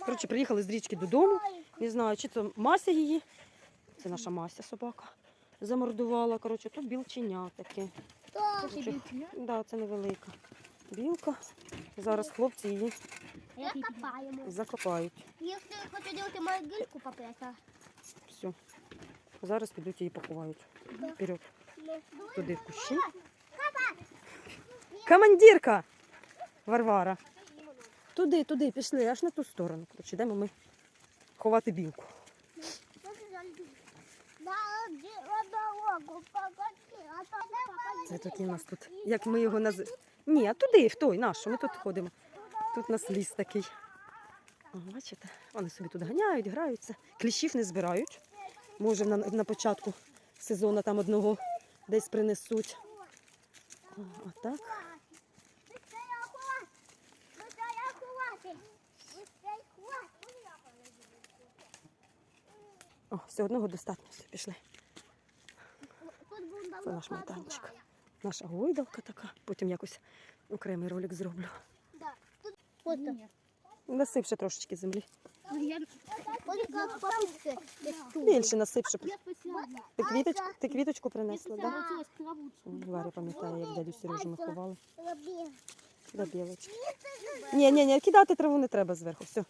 Коротше, приїхали з річки додому. Не знаю, чи це Мася її. Це наша Мася собака. Замордувала. Коротше, тут білченя таке. Коротше, Да, це невелика білка. Зараз хлопці її Закопаємо. закопають. Якщо хочу делать могильку попрятать. Все. Зараз підуть її поховають. Вперед. Туди в кущі. Командирка! Варвара. Туди, туди, пішли, аж на ту сторону. Коротше, йдемо ми ховати білку. Це такі у нас тут. Як ми його наз... Ні, а туди, в той наш, ми тут ходимо. Тут у нас ліс такий. О, бачите, вони собі тут ганяють, граються. Кліщів не збирають. Може, на, на початку сезону там одного десь принесуть. О, а так. О, все одного достатньо. Все, пішли. Це наш майданчик. Наша гойдалка така. Потім якось окремий ролик зроблю. Насип ще трошечки землі. Більше насип, щоб ти квіточку, ти квіточку принесла, так? Да? Варя пам'ятає, як дядю Сережу ми ховали. До білочки. Ні, ні, ні, кидати траву не треба зверху. Все.